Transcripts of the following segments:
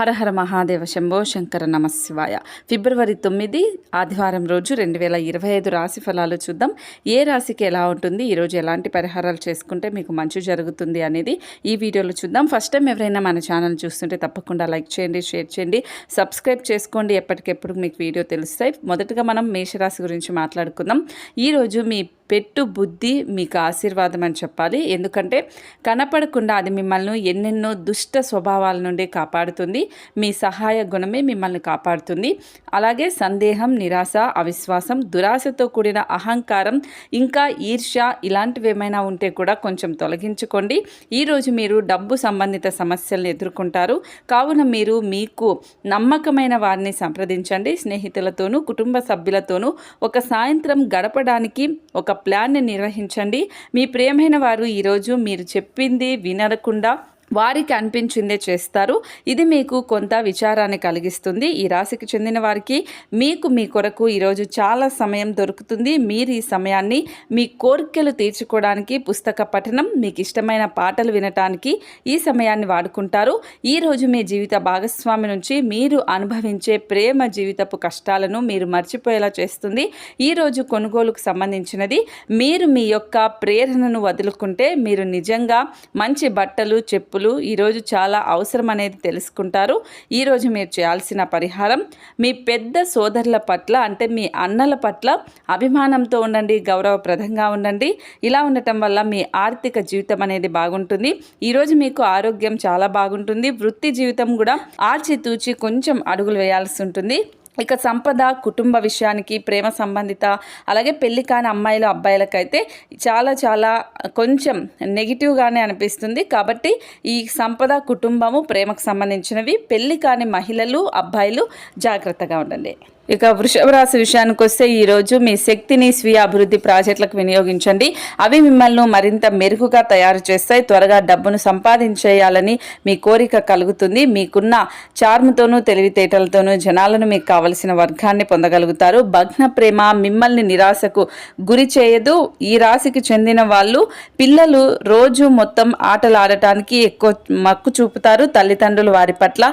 హరహర మహాదేవ శంభో శంకర నమశివాయ. ఫిబ్రవరి తొమ్మిది ఆదివారం రోజు రెండు వేల ఇరవై ఐదు రాశి ఫలాలు చూద్దాం. ఏ రాశికి ఎలా ఉంటుంది? ఈరోజు ఎలాంటి పరిహారాలు చేసుకుంటే మీకు మంచి జరుగుతుంది అనేది ఈ వీడియోలో చూద్దాం. ఫస్ట్ టైం ఎవరైనా మన ఛానల్ చూస్తుంటే తప్పకుండా లైక్ చేయండి షేర్ చేయండి సబ్స్క్రైబ్ చేసుకోండి. ఎప్పటికెప్పుడు మీకు వీడియో తెలుస్తాయి. మొదటగా మనం మేషరాశి గురించి మాట్లాడుకుందాం. ఈరోజు మీ పెట్టు బుద్ధి మీకు ఆశీర్వాదం అని చెప్పాలి. ఎందుకంటే కనపడకుండా అది మిమ్మల్ని ఎన్నెన్నో దుష్ట స్వభావాల నుండి కాపాడుతుంది. మీ సహాయ గుణమే మిమ్మల్ని కాపాడుతుంది. అలాగే సందేహం నిరాశ అవిశ్వాసం దురాశతో కూడిన అహంకారం ఇంకా ఈర్ష్య ఇలాంటివి ఏమైనా ఉంటే కూడా కొంచెం తొలగించుకోండి. ఈరోజు మీరు డబ్బు సంబంధిత సమస్యలను ఎదుర్కొంటారు. కావున మీరు మీకు నమ్మకమైన వారిని సంప్రదించండి. స్నేహితులతోనూ కుటుంబ సభ్యులతోనూ ఒక సాయంత్రం గడపడానికి ఒక ప్లాన్ని నిర్వహించండి. మీ ప్రియమైన వారు ఈరోజు మీరు చెప్పింది వినకుండా వారికి అనిపించిందే చేస్తారు. ఇది మీకు కొంత విచారాన్ని కలిగిస్తుంది. ఈ రాశికి చెందిన వారికి మీకు మీ కొరకు ఈరోజు చాలా సమయం దొరుకుతుంది. మీరు ఈ సమయాన్ని మీ కోరికలు తీర్చుకోవడానికి పుస్తక పఠనం మీకు ఇష్టమైన పాటలు వినటానికి ఈ సమయాన్ని వాడుకుంటారు. ఈరోజు మీ జీవిత భాగస్వామి నుంచి మీరు అనుభవించే ప్రేమ జీవితపు కష్టాలను మీరు మర్చిపోయేలా చేస్తుంది. ఈరోజు కొనుగోలుకు సంబంధించినది. మీరు మీ యొక్క ప్రేరణను వదులుకుంటే మీరు నిజంగా మంచి బట్టలు చెప్పులు ఈరోజు చాలా అవసరం అనేది తెలుసుకుంటారు. ఈరోజు మీరు చేయాల్సిన పరిహారం మీ పెద్ద సోదరుల పట్ల అంటే మీ అన్నల పట్ల అభిమానంతో ఉండండి గౌరవప్రదంగా ఉండండి. ఇలా ఉండటం వల్ల మీ ఆర్థిక జీవితం అనేది బాగుంటుంది. ఈరోజు మీకు ఆరోగ్యం చాలా బాగుంటుంది. వృత్తి జీవితం కూడా ఆచితూచి కొంచెం అడుగులు వేయాల్సి ఉంటుంది. ఇక సంపద కుటుంబ విషయానికి ప్రేమ సంబంధిత అలాగే పెళ్ళి కాని అమ్మాయిలు అబ్బాయిలకైతే చాలా చాలా కొంచెం నెగిటివ్గానే అనిపిస్తుంది. కాబట్టి ఈ సంపద కుటుంబము ప్రేమకు సంబంధించినవి. పెళ్ళి కాని మహిళలు అబ్బాయిలు జాగ్రత్తగా ఉండండి. ఇక వృషభ రాశి విషయానికి వస్తే ఈరోజు మీ శక్తిని స్వీయ అభివృద్ధి ప్రాజెక్టులకు వినియోగించండి. అవి మిమ్మల్ని మరింత మెరుగుగా తయారు చేస్తాయి. త్వరగా డబ్బును సంపాదించేయాలని మీ కోరిక కలుగుతుంది. మీకున్న చార్ముతోనూ తెలివితేటలతోనూ జనాలను మీకు కావలసిన వర్గాన్ని పొందగలుగుతారు. భగ్న ప్రేమ మిమ్మల్ని నిరాశకు గురి చేయదు. ఈ రాశికి చెందిన వాళ్ళు పిల్లలు రోజు మొత్తం ఆటలు ఆడటానికి ఎక్కువ మక్కు చూపుతారు తల్లిదండ్రులు వారి పట్ల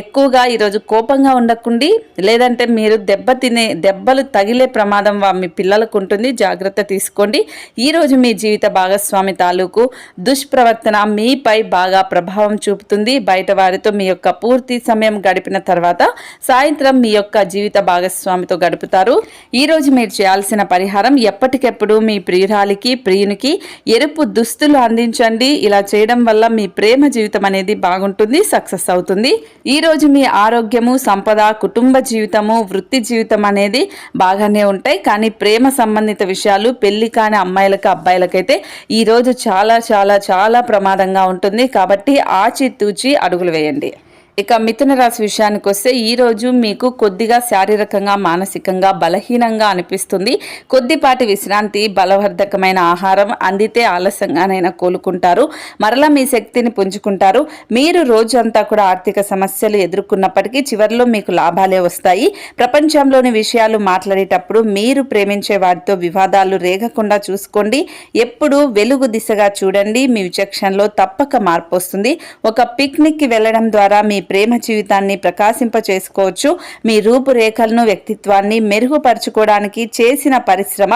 ఎక్కువగా ఈరోజు కోపంగా ఉండకుండి లేదంటే మీరు దెబ్బ తినే దెబ్బలు తగిలే ప్రమాదం మీ పిల్లలకు ఉంటుంది జాగ్రత్త తీసుకోండి. ఈరోజు మీ జీవిత భాగస్వామి తాలూకు దుష్ప్రవర్తన మీపై బాగా ప్రభావం చూపుతుంది. బయట వారితో మీ యొక్క పూర్తి సమయం గడిపిన తర్వాత సాయంత్రం మీ యొక్క జీవిత భాగస్వామితో గడుపుతారు. ఈరోజు మీరు చేయాల్సిన పరిహారం ఎప్పటికెప్పుడు మీ ప్రియురాలికి ప్రియునికి ఎరుపు దుస్తులు అందించండి. ఇలా చేయడం వల్ల మీ ప్రేమ జీవితం అనేది బాగుంటుంది సక్సెస్ అవుతుంది. ఈ రోజు మీ ఆరోగ్యము సంపద కుటుంబ జీవితము వృత్తి జీవితం అనేది బాగానే ఉంటాయి. కానీ ప్రేమ సంబంధిత విషయాలు పెళ్ళి కాని అమ్మాయిలకు అబ్బాయిలకైతే ఈరోజు చాలా చాలా చాలా ప్రమాదంగా ఉంటుంది. కాబట్టి ఆచితూచి అడుగులు వేయండి. ఇక మిథున రాశి విషయానికి వస్తే ఈరోజు మీకు కొద్దిగా శారీరకంగా మానసికంగా బలహీనంగా అనిపిస్తుంది. కొద్దిపాటి విశ్రాంతి బలవర్ధకమైన ఆహారం అందితే ఆలస్యంగానైనా కోలుకుంటారు. మరలా మీ శక్తిని పుంజుకుంటారు. మీరు రోజంతా కూడా ఆర్థిక సమస్యలు ఎదుర్కొన్నప్పటికీ చివరిలో మీకు లాభాలే వస్తాయి. ప్రపంచంలోని విషయాలు మాట్లాడేటప్పుడు మీరు ప్రేమించే వారితో వివాదాలు రేగకుండా చూసుకోండి. ఎప్పుడు వెలుగు దిశగా చూడండి. మీ విచక్షణలో తప్పక మార్పు వస్తుంది. ఒక పిక్నిక్కి వెళ్ళడం ద్వారా మీ ప్రేమ జీవితాన్ని ప్రకాశింప చేసుకోవచ్చు మీ రూపురేఖలను వ్యక్తిత్వాన్ని మెరుగుపరుచుకోవడానికి చేసిన పరిశ్రమ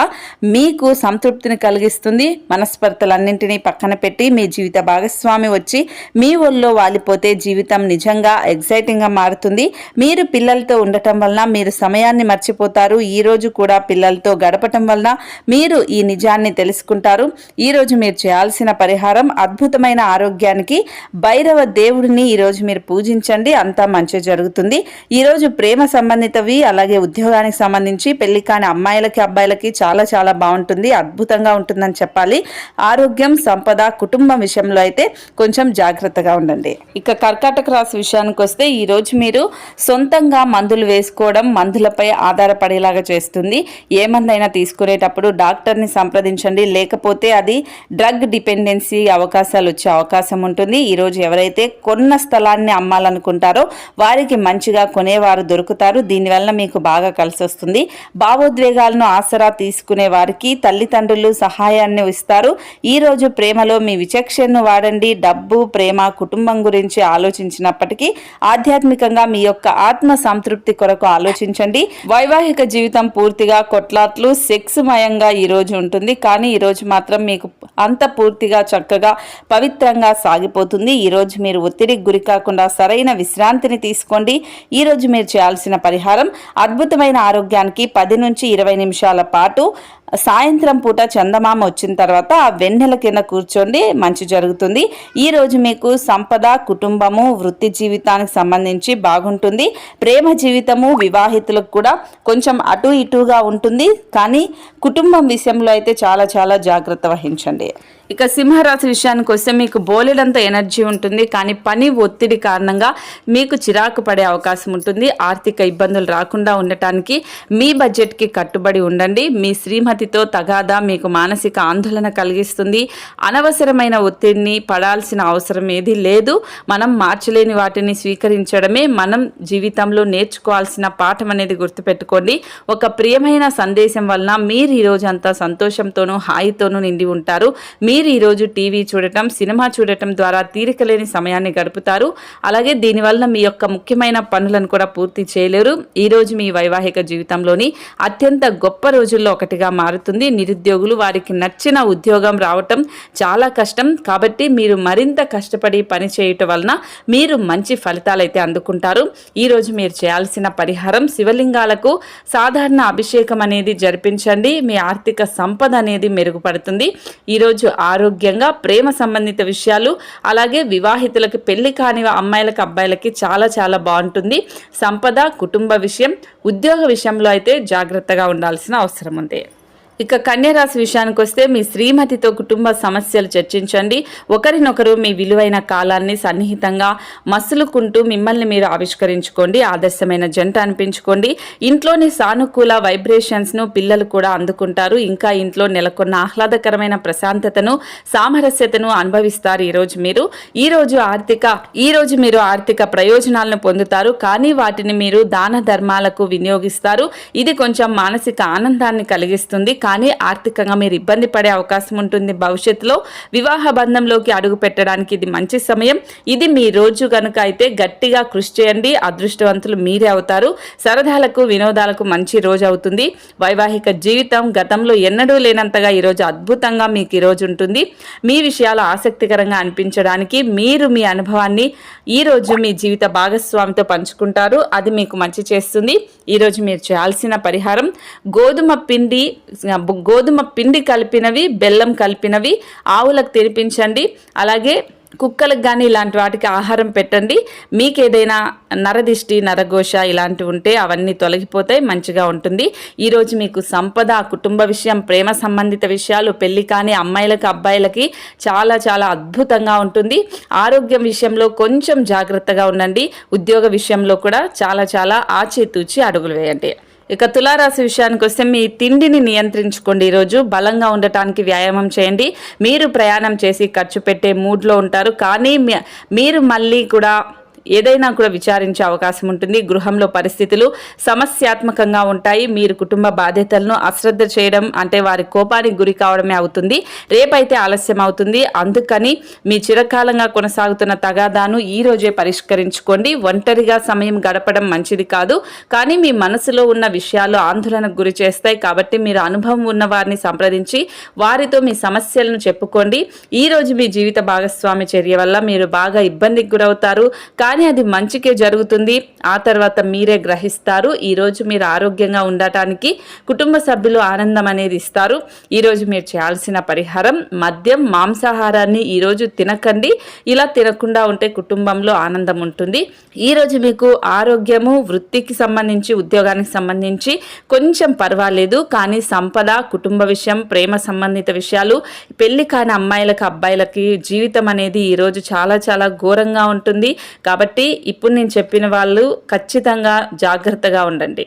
మీకు సంతృప్తిని కలిగిస్తుంది. మనస్పర్ధలన్నింటినీ పక్కన పెట్టి మీ జీవిత భాగస్వామి వచ్చి మీ ఒళ్ళో వాలిపోతే జీవితం నిజంగా ఎగ్జైటింగ్గా మారుతుంది. మీరు పిల్లలతో ఉండటం వలన మీరు సమయాన్ని మర్చిపోతారు. ఈ రోజు కూడా పిల్లలతో గడపటం వలన మీరు ఈ నిజాన్ని తెలుసుకుంటారు. ఈరోజు మీరు చేయాల్సిన పరిహారం అద్భుతమైన ఆరోగ్యానికి భైరవ దేవుడిని ఈరోజు మీరు పూజించండి అంతా మంచి జరుగుతుంది. ఈరోజు ప్రేమ సంబంధితవి అలాగే ఉద్యోగానికి సంబంధించి పెళ్ళి కాని అమ్మాయిలకి అబ్బాయిలకి చాలా చాలా బాగుంటుంది అద్భుతంగా ఉంటుందని చెప్పాలి. ఆరోగ్యం సంపద కుటుంబం విషయంలో అయితే కొంచెం జాగ్రత్తగా ఉండండి. ఇక కర్కాటక రాశి విషయానికి వస్తే ఈరోజు మీరు సొంతంగా మందులు వేసుకోవడం మందులపై ఆధారపడేలాగా చేస్తుంది. ఏ మందైనా తీసుకునేటప్పుడు డాక్టర్ని సంప్రదించండి లేకపోతే అది డ్రగ్ డిపెండెన్సీ అవకాశాలు వచ్చే అవకాశం ఉంటుంది. ఈరోజు ఎవరైతే కొన్న స్థలాన్ని అమ్మాలని కొనాలనుకుంటారో వారికి మంచిగా కొనేవారు దొరుకుతారు. దీనివల్ల మీకు బాగా కలిసి వస్తుంది. భావోద్వేగాలను ఆసరా తీసుకునే వారికి తల్లిదండ్రులు సహాయాన్ని ఇస్తారు. ఈ రోజు ప్రేమలో మీ విచక్షణను వాడండి. డబ్బు ప్రేమ కుటుంబం గురించి ఆలోచించినప్పటికీ ఆధ్యాత్మికంగా మీ యొక్క ఆత్మ సంతృప్తి కొరకు ఆలోచించండి. వైవాహిక జీవితం పూర్తిగా కొట్లాట్లు సెక్స్ మయంగా ఈరోజు ఉంటుంది. కానీ ఈరోజు మాత్రం మీకు అంత పూర్తిగా చక్కగా పవిత్రంగా సాగిపోతుంది. ఈరోజు మీరు ఒత్తిడికి గురి కాకుండా సరైన విశ్రాంతిని తీసుకోండి. ఈ రోజు మీరు చేయాల్సిన పరిహారం అద్భుతమైన ఆరోగ్యానికి పది నుంచి ఇరవై నిమిషాల పాటు సాయంత్రం పూట చందమామ వచ్చిన తర్వాత ఆ వెన్నెల కింద కూర్చోండి మంచి జరుగుతుంది. ఈరోజు మీకు సంపద కుటుంబము వృత్తి జీవితానికి సంబంధించి బాగుంటుంది. ప్రేమ జీవితము వివాహితులకు కూడా కొంచెం అటు ఇటుగా ఉంటుంది. కానీ కుటుంబం విషయంలో అయితే చాలా చాలా జాగ్రత్త వహించండి. ఇక సింహరాశి విషయానికి వస్తే మీకు బోలెడంత ఎనర్జీ ఉంటుంది. కానీ పని ఒత్తిడి కారణంగా మీకు చిరాకు పడే అవకాశం ఉంటుంది. ఆర్థిక ఇబ్బందులు రాకుండా ఉండటానికి మీ బడ్జెట్కి కట్టుబడి ఉండండి. మీ శ్రీమతితో తగాదా మీకు మానసిక ఆందోళన కలిగిస్తుంది. అనవసరమైన ఒత్తిడిని పడాల్సిన అవసరం ఏది లేదు. మనం మార్చలేని వాటిని స్వీకరించడమే మనం జీవితంలో నేర్చుకోవాల్సిన పాఠం అనేది గుర్తుపెట్టుకోండి. ఒక ప్రియమైన సందేశం వలన మీరు ఈరోజు అంతా సంతోషంతోనూ హాయితోనూ నిండి ఉంటారు. మీరు ఈరోజు టీవీ చూడటం సినిమా చూడటం ద్వారా తీరిక లేని సమయాన్ని గడుపుతారు. అలాగే దీనివల్ల మీ యొక్క ముఖ్యమైన పనులను కూడా పూర్తి చేయలేరు. ఈరోజు మీ వైవాహిక జీవితంలోని అత్యంత గొప్ప రోజుల్లో ఒకటిగా మారుతుంది. నిరుద్యోగులు వారికి నచ్చిన ఉద్యోగం రావటం చాలా కష్టం. కాబట్టి మీరు మరింత కష్టపడి పని చేయటం వలన మీరు మంచి ఫలితాలు అయితే అందుకుంటారు ఈరోజు మీరు చేయాల్సిన పరిహారం శివలింగాలకు సాధారణ అభిషేకం అనేది జరిపించండి. మీ ఆర్థిక సంపద అనేది మెరుగుపడుతుంది. ఈరోజు ఆరోగ్యంగా ప్రేమ సంబంధిత విషయాలు అలాగే వివాహితులకు పెళ్ళి కాని అమ్మాయిలకు అబ్బాయిలకి చాలా చాలా బాగుంటుంది. సంపద కుటుంబ విషయం ఉద్యోగ విషయంలో అయితే జాగ్రత్తగా ఉండాల్సిన అవసరం ఉంది. ఇక కన్యరాశి విషయానికి వస్తే మీ శ్రీమతితో కుటుంబ సమస్యలు చర్చించండి. ఒకరినొకరు మీ విలువైన కాలాన్ని సన్నిహితంగా మసులుకుంటూ మిమ్మల్ని మీరు ఆవిష్కరించుకోండి. ఆదర్శమైన జంట అనిపించుకోండి. ఇంట్లోని సానుకూల వైబ్రేషన్స్ను పిల్లలు కూడా అందుకుంటారు. ఇంకా ఇంట్లో నెలకొన్న ఆహ్లాదకరమైన ప్రశాంతతను సామరస్యతను అనుభవిస్తారు ఈరోజు మీరు. ఈరోజు ఆర్థిక ఈరోజు మీరు ఆర్థిక ప్రయోజనాలను పొందుతారు. కానీ వాటిని మీరు దాన ధర్మాలకు వినియోగిస్తారు. ఇది కొంచెం మానసిక ఆనందాన్ని కలిగిస్తుంది. కానీ ఆర్థికంగా మీరు ఇబ్బంది పడే అవకాశం ఉంటుంది. భవిష్యత్తులో వివాహ బంధంలోకి అడుగు పెట్టడానికి ఇది మంచి సమయం. ఇది మీ రోజు కనుక అయితే గట్టిగా కృషి చేయండి. అదృష్టవంతులు మీరే అవుతారు. సరదాలకు వినోదాలకు మంచి రోజు అవుతుంది. వైవాహిక జీవితం గతంలో ఎన్నడూ లేనంతగా ఈరోజు అద్భుతంగా మీకు ఈరోజు ఉంటుంది. మీ విషయాలు ఆసక్తికరంగా అనిపించడానికి మీరు మీ అనుభవాన్ని ఈరోజు మీ జీవిత భాగస్వామితో పంచుకుంటారు. అది మీకు మంచి చేస్తుంది. ఈరోజు మీరు చేయాల్సిన పరిహారం గోధుమ పిండి గోధుమ పిండి కలిపినవి బెల్లం కలిపినవి ఆవులకు తినిపించండి. అలాగే కుక్కలకు కానీ ఇలాంటి వాటికి ఆహారం పెట్టండి. మీకు ఏదైనా నరదిష్టి నరఘోష ఇలాంటివి ఉంటే అవన్నీ తొలగిపోతాయి మంచిగా ఉంటుంది. ఈరోజు మీకు సంపద కుటుంబ విషయం ప్రేమ సంబంధిత విషయాలు పెళ్ళి కానీ అమ్మాయిలకు అబ్బాయిలకి చాలా చాలా అద్భుతంగా ఉంటుంది. ఆరోగ్యం విషయంలో కొంచెం జాగ్రత్తగా ఉండండి. ఉద్యోగ విషయంలో కూడా చాలా చాలా ఆచితూచి అడుగులు వేయండి. ఇక తులారాశి విషయానికి వస్తే మీ తిండిని నియంత్రించుకోండి. ఈరోజు బలంగా ఉండటానికి వ్యాయామం చేయండి. మీరు ప్రయాణం చేసి ఖర్చు పెట్టే మూడ్లో ఉంటారు. కానీ మీరు మళ్ళీ కూడా ఏదైనా కూడా విచారించే అవకాశం ఉంటుంది. గృహంలో పరిస్థితులు సమస్యాత్మకంగా ఉంటాయి. మీరు కుటుంబ బాధ్యతలను అశ్రద్ధ చేయడం అంటే వారి కోపానికి గురి కావడమే అవుతుంది. రేపైతే ఆలస్యం అవుతుంది. అందుకని మీ చిరకాలంగా కొనసాగుతున్న తగాదాను ఈ రోజే పరిష్కరించుకోండి. ఒంటరిగా సమయం గడపడం మంచిది కాదు. కానీ మీ మనసులో ఉన్న విషయాలు ఆందోళనకు గురి చేస్తాయి. కాబట్టి మీరు అనుభవం ఉన్న వారిని సంప్రదించి వారితో మీ సమస్యలను చెప్పుకోండి. ఈ రోజు మీ జీవిత భాగస్వామి చర్య వల్ల మీరు బాగా ఇబ్బందికి గురవుతారు. కానీ అది మంచికే జరుగుతుంది. ఆ తర్వాత మీరే గ్రహిస్తారు. ఈరోజు మీరు ఆరోగ్యంగా ఉండటానికి కుటుంబ సభ్యులు ఆనందం అనేది ఇస్తారు. ఈరోజు మీరు చేయాల్సిన పరిహారం మద్యం మాంసాహారాన్ని ఈరోజు తినకండి. ఇలా తినకుండా ఉంటే కుటుంబంలో ఆనందం ఉంటుంది. ఈరోజు మీకు ఆరోగ్యము వృత్తికి సంబంధించి ఉద్యోగానికి సంబంధించి కొంచెం పర్వాలేదు. కానీ సంపద కుటుంబ విషయం ప్రేమ సంబంధిత విషయాలు పెళ్ళి కాని అమ్మాయిలకు అబ్బాయిలకి జీవితం అనేది ఈరోజు చాలా చాలా ఘోరంగా ఉంటుంది. కాబట్టి కాబట్టి ఇప్పుడు నేను చెప్పిన వాళ్ళు ఖచ్చితంగా జాగ్రత్తగా ఉండండి.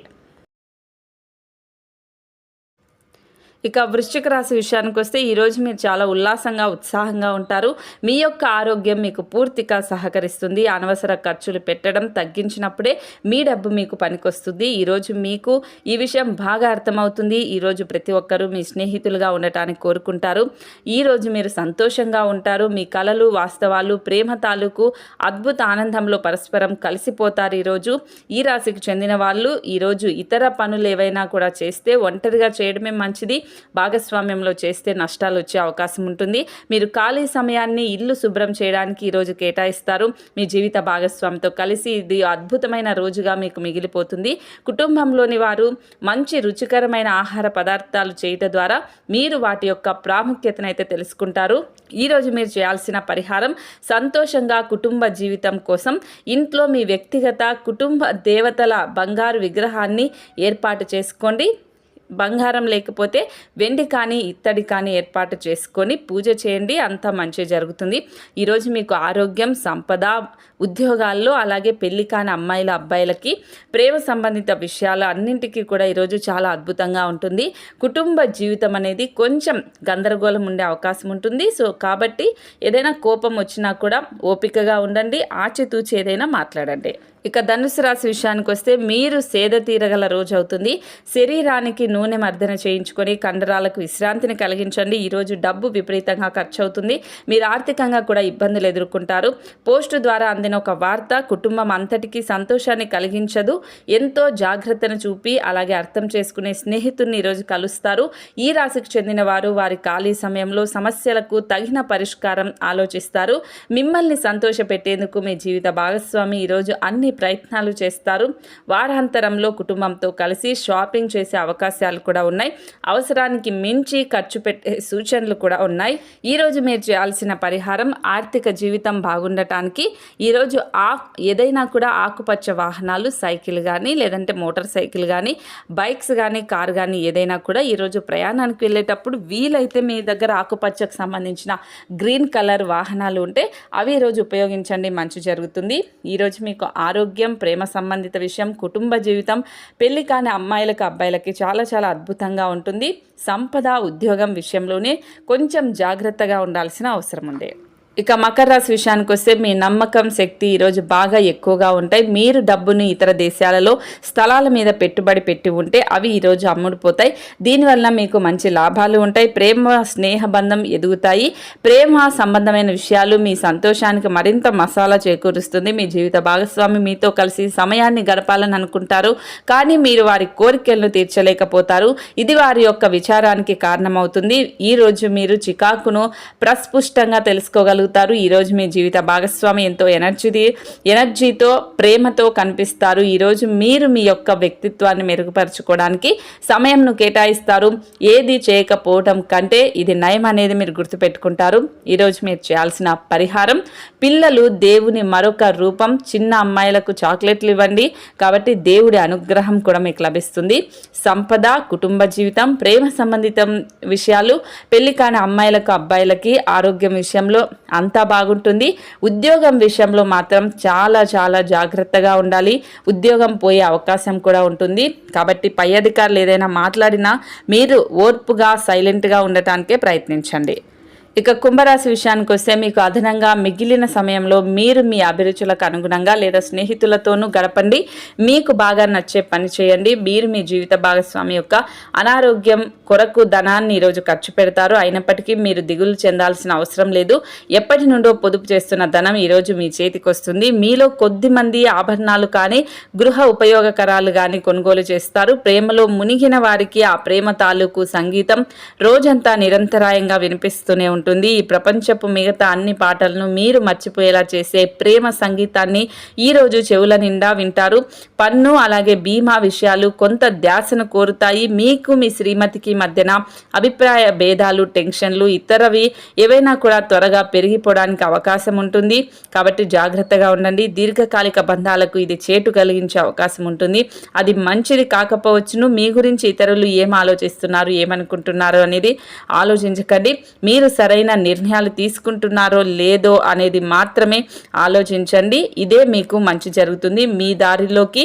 ఇక వృశ్చిక రాశి విషయానికి వస్తే ఈరోజు మీరు చాలా ఉల్లాసంగా ఉత్సాహంగా ఉంటారు. మీ యొక్క ఆరోగ్యం మీకు పూర్తిగా సహకరిస్తుంది. అనవసర ఖర్చులు పెట్టడం తగ్గించినప్పుడే మీ డబ్బు మీకు పనికొస్తుంది. ఈరోజు మీకు ఈ విషయం బాగా అర్థమవుతుంది. ఈరోజు ప్రతి ఒక్కరూ మీ స్నేహితులుగా ఉండటానికి కోరుకుంటారు. ఈరోజు మీరు సంతోషంగా ఉంటారు. మీ కళలు వాస్తవాలు ప్రేమ తాలూకు అద్భుత ఆనందంలో పరస్పరం కలిసిపోతారు ఈరోజు ఈ రాశికి చెందిన వాళ్ళు ఈరోజు ఇతర పనులు ఏవైనా కూడా చేస్తే ఒంటరిగా చేయడమే మంచిది. భాగస్వామ్యంలో చేస్తే నష్టాలు వచ్చే అవకాశం ఉంటుంది. మీరు ఖాళీ సమయాన్ని ఇల్లు శుభ్రం చేయడానికి ఈరోజు కేటాయిస్తారు. మీ జీవిత భాగస్వామితో కలిసి ఇది అద్భుతమైన రోజుగా మీకు మిగిలిపోతుంది. కుటుంబంలోని వారు మంచి రుచికరమైన ఆహార పదార్థాలు చేయటం ద్వారా మీరు వాటి యొక్క ప్రాముఖ్యతను అయితే తెలుసుకుంటారు ఈరోజు మీరు చేయాల్సిన పరిహారం సంతోషంగా కుటుంబ జీవితం కోసం ఇంట్లో మీ వ్యక్తిగత కుటుంబ దేవతల బంగారు విగ్రహాన్ని ఏర్పాటు చేసుకోండి. బంగారం లేకపోతే వెండి కానీ ఇత్తడి కానీ ఏర్పాటు చేసుకొని పూజ చేయండి. అంతా మంచి జరుగుతుంది. ఈరోజు మీకు ఆరోగ్యం సంపద ఉద్యోగాల్లో అలాగే పెళ్ళి కాని అమ్మాయిల అబ్బాయిలకి ప్రేమ సంబంధిత విషయాలు అన్నింటికీ కూడా ఈరోజు చాలా అద్భుతంగా ఉంటుంది. కుటుంబ జీవితం అనేది కొంచెం గందరగోళం ఉండే అవకాశం ఉంటుంది. సో కాబట్టి ఏదైనా కోపం వచ్చినా కూడా ఓపికగా ఉండండి. ఆచితూచి ఏదైనా మాట్లాడండి. ఇక ధనుసు రాశి విషయానికి వస్తే మీరు సేద తీరగల రోజు అవుతుంది. శరీరానికి నూనె మర్దన చేయించుకొని కండరాలకు విశ్రాంతిని కలిగించండి. ఈరోజు డబ్బు విపరీతంగా ఖర్చు అవుతుంది మీరు ఆర్థికంగా కూడా ఇబ్బందులు ఎదుర్కొంటారు. పోస్టు ద్వారా అందిన ఒక వార్త కుటుంబం అంతటికీ సంతోషాన్ని కలిగించదు. ఎంతో జాగ్రత్తను చూపి అలాగే అర్థం చేసుకునే స్నేహితుడిని ఈరోజు కలుస్తారు. ఈ రాశికి చెందిన వారు వారి ఖాళీ సమయంలో సమస్యలకు తగిన పరిష్కారం ఆలోచిస్తారు. మిమ్మల్ని సంతోషపెట్టేందుకు మీ జీవిత భాగస్వామి ఈరోజు అన్ని ప్రయత్నాలు చేస్తారు. వారాంతరంలో కుటుంబంతో కలిసి షాపింగ్ చేసే అవకాశాలు కూడా ఉన్నాయి. అవసరానికి మించి ఖర్చు పెట్టే సూచనలు కూడా ఉన్నాయి. ఈరోజు మీరు చేయాల్సిన పరిహారం ఆర్థిక జీవితం బాగుండటానికి ఈరోజు ఆ ఏదైనా కూడా ఆకుపచ్చ వాహనాలు సైకిల్ కానీ లేదంటే మోటార్ సైకిల్ కానీ బైక్స్ కానీ కార్ కానీ ఏదైనా కూడా ఈరోజు ప్రయాణానికి వెళ్ళేటప్పుడు వీలైతే మీ దగ్గర ఆకుపచ్చకు సంబంధించిన గ్రీన్ కలర్ వాహనాలు ఉంటే అవి ఈరోజు ఉపయోగించండి. మంచి జరుగుతుంది. ఈరోజు మీకు ఆరోగ్యం ఆరోగ్యం ప్రేమ సంబంధిత విషయం కుటుంబ జీవితం పెళ్ళి కాని అమ్మాయిలకు అబ్బాయిలకి చాలా చాలా అద్భుతంగా ఉంటుంది. సంపద ఉద్యోగం విషయంలోనే కొంచెం జాగ్రత్తగా ఉండాల్సిన అవసరం ఉంది. ఇక మకర రాశి విషయానికి వస్తే మీ నమ్మకం శక్తి ఈరోజు బాగా ఎక్కువగా ఉంటాయి. మీరు డబ్బుని ఇతర దేశాలలో స్థలాల మీద పెట్టుబడి పెట్టి ఉంటే అవి ఈరోజు అమ్ముడుపోతాయి. దీనివల్ల మీకు మంచి లాభాలు ఉంటాయి. ప్రేమ స్నేహ బంధం ఎదుగుతాయి. ప్రేమ సంబంధమైన విషయాలు మీ సంతోషానికి మరింత మసాలా చేకూరుస్తుంది. మీ జీవిత భాగస్వామి మీతో కలిసి సమయాన్ని గడపాలని అనుకుంటారు. కానీ మీరు వారి కోరికలను తీర్చలేకపోతారు. ఇది వారి యొక్క విచారానికి కారణమవుతుంది. ఈరోజు మీరు చికాకును ప్రస్పుష్టంగా తెలుసుకోగలుగుతారు. చేయగలుగుతారు ఈరోజు మీ జీవిత భాగస్వామి ఎంతో ఎనర్జీ ఎనర్జీతో ప్రేమతో కనిపిస్తారు. ఈరోజు మీరు మీ యొక్క వ్యక్తిత్వాన్ని మెరుగుపరచుకోవడానికి సమయంను కేటాయిస్తారు. ఏది చేయకపోవటం కంటే ఇది నయం అనేది మీరు గుర్తుపెట్టుకుంటారు. ఈరోజు మీరు చేయాల్సిన పరిహారం పిల్లలు దేవుని మరొక రూపం చిన్న అమ్మాయిలకు చాక్లెట్లు ఇవ్వండి. కాబట్టి దేవుడి అనుగ్రహం కూడా మీకు లభిస్తుంది. సంపద కుటుంబ జీవితం ప్రేమ సంబంధితం విషయాలు పెళ్ళి కాని అమ్మాయిలకు అబ్బాయిలకి ఆరోగ్యం విషయంలో అంతా బాగుంటుంది. ఉద్యోగం విషయంలో మాత్రం చాలా చాలా జాగ్రత్తగా ఉండాలి. ఉద్యోగం పోయే అవకాశం కూడా ఉంటుంది. కాబట్టి పై అధికారులు ఏదైనా మాట్లాడినా మీరు ఓర్పుగా సైలెంట్గా ఉండటానికే ప్రయత్నించండి. ఇక కుంభరాశి విషయానికి వస్తే మీకు అదనంగా మిగిలిన సమయంలో మీరు మీ అభిరుచులకు అనుగుణంగా లేదా స్నేహితులతోనూ గడపండి. మీకు బాగా నచ్చే పని చేయండి. మీరు మీ జీవిత భాగస్వామి యొక్క అనారోగ్యం కొరకు ధనాన్ని ఈరోజు ఖర్చు పెడతారు. అయినప్పటికీ మీరు దిగులు చెందాల్సిన అవసరం లేదు. ఎప్పటి నుండో పొదుపు చేస్తున్న ధనం ఈరోజు మీ చేతికి వస్తుంది. మీలో కొద్ది మంది ఆభరణాలు కానీ గృహ ఉపయోగకరాలు కానీ కొనుగోలు చేస్తారు. ప్రేమలో మునిగిన వారికి ఆ ప్రేమ తాలూకు సంగీతం రోజంతా నిరంతరాయంగా వినిపిస్తూనే ఉంటుంది. ఉంటుంది. ఈ ప్రపంచపు మిగతా అన్ని పాటలను మీరు మర్చిపోయేలా చేసే ప్రేమ సంగీతాన్ని ఈరోజు చెవుల నిండా వింటారు. పన్ను అలాగే బీమా విషయాలు కొంత ధ్యాసను కోరుతాయి. మీకు మీ శ్రీమతికి మధ్యన అభిప్రాయ భేదాలు టెన్షన్లు ఇతరవి ఏవైనా కూడా త్వరగా పెరిగిపోవడానికి అవకాశం ఉంటుంది. కాబట్టి జాగ్రత్తగా ఉండండి. దీర్ఘకాలిక బంధాలకు ఇది చేటు కలిగించే అవకాశం ఉంటుంది. అది మంచిది కాకపోవచ్చును. మీ గురించి ఇతరులు ఏం ఆలోచిస్తున్నారు ఏమనుకుంటున్నారు అనేది ఆలోచించకండి. మీరు సరైన సరైన నిర్ణయాలు తీసుకుంటున్నారో లేదో అనేది మాత్రమే ఆలోచించండి. ఇదే మీకు మంచి జరుగుతుంది. మీ దారిలోకి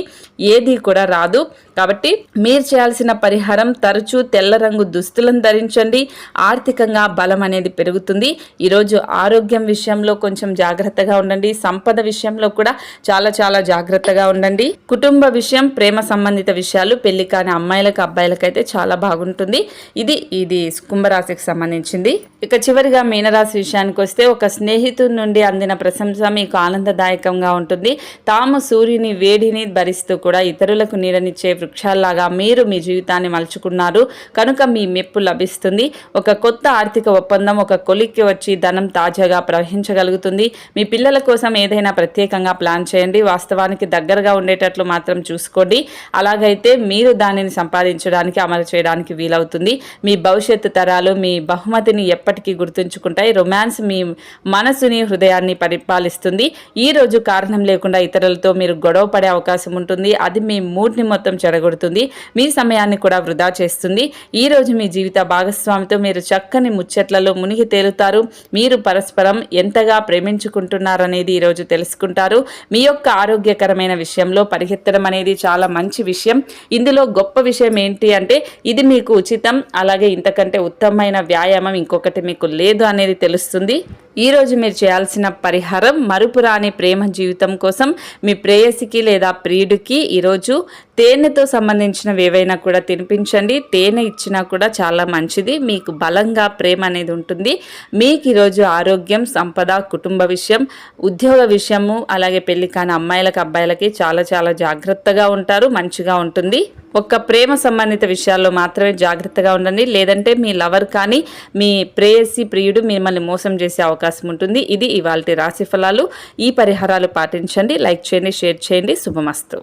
ఏది కూడా రాదు. కాబట్టి మీరు చేయాల్సిన పరిహారం తరచూ తెల్ల రంగు దుస్తులను ధరించండి. ఆర్థికంగా బలం అనేది పెరుగుతుంది. ఈరోజు ఆరోగ్యం విషయంలో కొంచెం జాగ్రత్తగా ఉండండి. సంపద విషయంలో కూడా చాలా చాలా జాగ్రత్తగా ఉండండి. కుటుంబ విషయం ప్రేమ సంబంధిత విషయాలు పెళ్ళి కాని అమ్మాయిలకు అబ్బాయిలకు అయితే చాలా బాగుంటుంది. ఇది ఇది కుంభరాశికి సంబంధించింది. ఇక చివరిగా మీనరాశి విషయానికి వస్తే ఒక స్నేహితుడి నుండి అందిన ప్రశంస మీకు ఆనందదాయకంగా ఉంటుంది. తాము సూర్యుని వేడిని భరిస్తూ కూడా ఇతరులకు నీడనిచ్చే వృక్షాల్లాగా మీరు మీ జీవితాన్ని మలుచుకున్నారు. కనుక మీ మెప్పు లభిస్తుంది. ఒక కొత్త ఆర్థిక ఒప్పందం ఒక కొలిక్కి వచ్చి ధనం తాజాగా ప్రవహించగలుగుతుంది. మీ పిల్లల కోసం ఏదైనా ప్రత్యేకంగా ప్లాన్ చేయండి. వాస్తవానికి దగ్గరగా ఉండేటట్లు మాత్రం చూసుకోండి. అలాగైతే మీరు దానిని సంపాదించడానికి అమలు చేయడానికి వీలవుతుంది. మీ భవిష్యత్తు తరాలు మీ బహుమతిని ఎప్పటికీ గుర్తుంచుకుంటాయి. రొమాన్స్ మీ మనసుని హృదయాన్ని పరిపాలిస్తుంది. ఈ రోజు కారణం లేకుండా ఇతరులతో మీరు గొడవ పడే అవకాశం ఉంటుంది. అది మీ మూడ్ని మొత్తం చెడగొడుతుంది. మీ సమయాన్ని కూడా వృధా చేస్తుంది. ఈ రోజు మీ జీవిత భాగస్వామితో మీరు చక్కని ముచ్చట్లలో మునిగి తేలుతారు. మీరు పరస్పరం ఎంతగా ప్రేమించుకుంటున్నారనేది ఈరోజు తెలుసుకుంటారు. మీ యొక్క ఆరోగ్యకరమైన విషయంలో పరిగెత్తడం అనేది చాలా మంచి విషయం. ఇందులో గొప్ప విషయం ఏంటి అంటే ఇది మీకు ఉచితం అలాగే ఇంతకంటే ఉత్తమమైన వ్యాయామం ఇంకొకటి మీకు లేదు అనేది తెలుస్తుంది. ఈ రోజు మీరు చేయాల్సిన పరిహారం మరుపురాని ప్రేమ జీవితం కోసం మీ ప్రేయసికి లేదా ప్రియుడికి ఈరోజు తేనెతో సంబంధించినవి ఏవైనా కూడా తినిపించండి. తేనె ఇచ్చినా కూడా చాలా మంచిది. మీకు బలంగా ప్రేమ అనేది ఉంటుంది. మీకు ఈరోజు ఆరోగ్యం సంపద కుటుంబ విషయం ఉద్యోగ విషయము అలాగే పెళ్ళి కాని అమ్మాయిలకు అబ్బాయిలకి చాలా చాలా జాగ్రత్తగా ఉంటారు మంచిగా ఉంటుంది. ఒక్క ప్రేమ సంబంధిత విషయాల్లో మాత్రమే జాగ్రత్తగా ఉండండి. లేదంటే మీ లవర్ కానీ మీ ప్రేయసి ప్రియుడు మిమ్మల్ని మోసం చేసే అవకాశం ఉంటుంది. ఇది ఇవాళ రాశి ఫలాలు. ఈ పరిహారాలు పాటించండి. లైక్ చేయండి షేర్ చేయండి. శుభమస్తు.